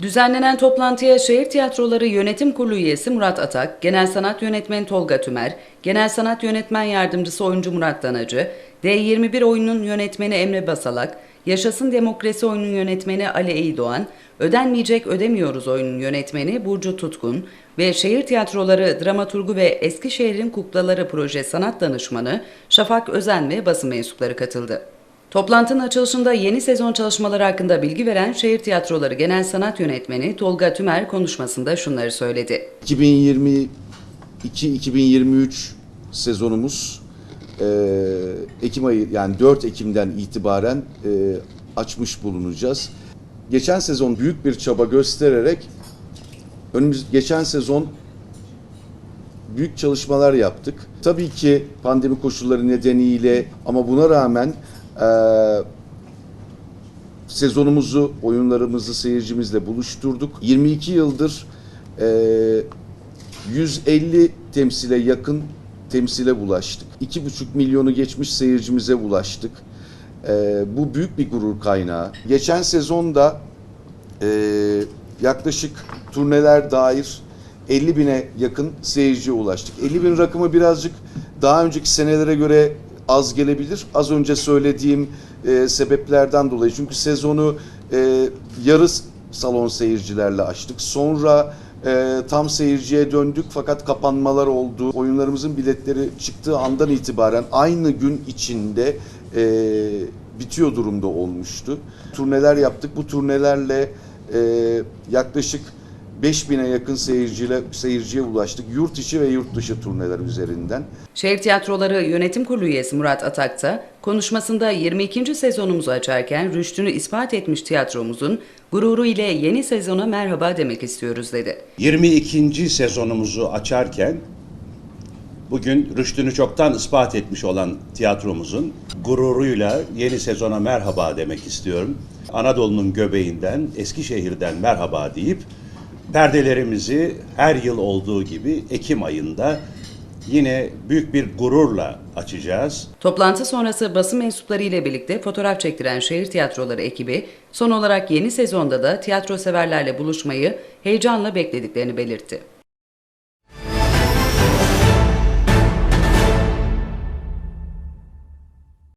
Düzenlenen toplantıya Şehir Tiyatroları Yönetim Kurulu üyesi Murat Atak, Genel Sanat Yönetmeni Tolga Tümer, Genel Sanat Yönetmen Yardımcısı oyuncu Murat Danacı, D21 oyunun yönetmeni Emre Basalak, Yaşasın Demokrasi oyunun yönetmeni Ali Eydoğan, Ödenmeyecek Ödemiyoruz oyunun yönetmeni Burcu Tutkun ve Şehir Tiyatroları Dramaturgu ve Eskişehir'in Kuklaları Proje Sanat Danışmanı Şafak Özen ve basın mensupları katıldı. Toplantının açılışında yeni sezon çalışmaları hakkında bilgi veren Şehir Tiyatroları Genel Sanat Yönetmeni Tolga Tümer konuşmasında şunları söyledi. 2022-2023 sezonumuz e, Ekim ayı yani 4 Ekim'den itibaren e, açmış bulunacağız. Geçen sezon büyük bir çaba göstererek önümüz geçen sezon büyük çalışmalar yaptık. Tabii ki pandemi koşulları nedeniyle ama buna rağmen e, sezonumuzu, oyunlarımızı seyircimizle buluşturduk. 22 yıldır e, 150 temsile yakın temsile ulaştık. 2,5 milyonu geçmiş seyircimize ulaştık. E, bu büyük bir gurur kaynağı. Geçen sezonda e, yaklaşık turneler dair 50 bine yakın seyirciye ulaştık. 50 bin rakamı birazcık daha önceki senelere göre az gelebilir. Az önce söylediğim e, sebeplerden dolayı. Çünkü sezonu e, yarı salon seyircilerle açtık. Sonra e, tam seyirciye döndük fakat kapanmalar oldu. Oyunlarımızın biletleri çıktığı andan itibaren aynı gün içinde e, bitiyor durumda olmuştu. Turneler yaptık. Bu turnelerle e, yaklaşık 5000'e yakın seyirciyle seyirciye ulaştık. Yurt içi ve yurt dışı turneler üzerinden. Şehir Tiyatroları Yönetim Kurulu üyesi Murat Atak da konuşmasında 22. sezonumuzu açarken rüştünü ispat etmiş tiyatromuzun gururu ile yeni sezona merhaba demek istiyoruz dedi. 22. sezonumuzu açarken bugün rüştünü çoktan ispat etmiş olan tiyatromuzun gururuyla yeni sezona merhaba demek istiyorum. Anadolu'nun göbeğinden, Eskişehir'den merhaba deyip perdelerimizi her yıl olduğu gibi Ekim ayında yine büyük bir gururla açacağız. Toplantı sonrası basın mensupları ile birlikte fotoğraf çektiren Şehir Tiyatroları ekibi son olarak yeni sezonda da tiyatro severlerle buluşmayı heyecanla beklediklerini belirtti.